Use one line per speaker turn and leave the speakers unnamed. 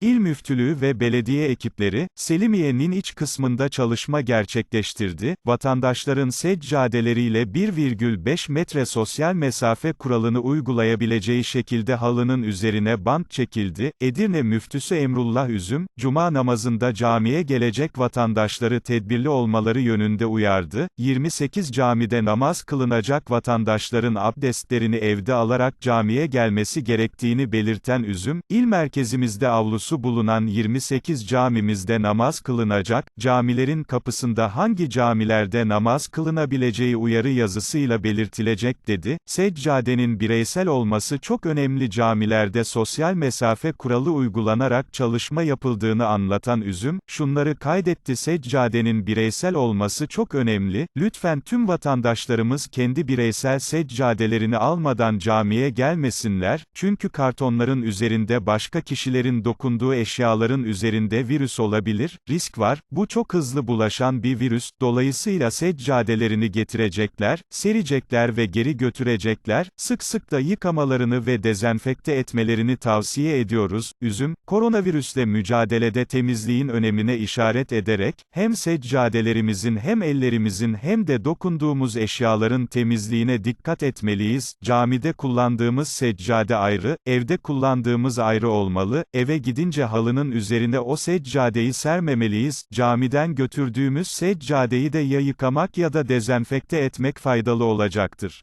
İl Müftülüğü ve belediye ekipleri, Selimiye'nin iç kısmında çalışma gerçekleştirdi, vatandaşların seccadeleriyle 1,5 metre sosyal mesafe kuralını uygulayabileceği şekilde halının üzerine bant çekildi, Edirne Müftüsü Emrullah Üzüm, Cuma namazında camiye gelecek vatandaşları tedbirli olmaları yönünde uyardı, 28 camide namaz kılınacak vatandaşların abdestlerini evde alarak camiye gelmesi gerektiğini belirten Üzüm, il merkezimizde avlusu bulunan 28 camimizde namaz kılınacak, camilerin kapısında hangi camilerde namaz kılınabileceği uyarı yazısıyla belirtilecek dedi, seccadenin bireysel olması çok önemli camilerde sosyal mesafe kuralı uygulanarak çalışma yapıldığını anlatan Üzüm, şunları kaydetti seccadenin bireysel olması çok önemli, lütfen tüm vatandaşlarımız kendi bireysel seccadelerini almadan camiye gelmesinler, çünkü kartonların üzerinde başka kişilerin dokunduğu eşyaların üzerinde virüs olabilir, risk var, bu çok hızlı bulaşan bir virüs, dolayısıyla seccadelerini getirecekler, serecekler ve geri götürecekler, sık sık da yıkamalarını ve dezenfekte etmelerini tavsiye ediyoruz, üzüm, koronavirüsle mücadelede temizliğin önemine işaret ederek, hem seccadelerimizin hem ellerimizin hem de dokunduğumuz eşyaların temizliğine dikkat etmeliyiz, camide kullandığımız seccade ayrı, evde kullandığımız ayrı olmalı, eve gidince halının üzerine o seccadeyi sermemeliyiz, camiden götürdüğümüz seccadeyi de ya yıkamak ya da dezenfekte etmek faydalı olacaktır.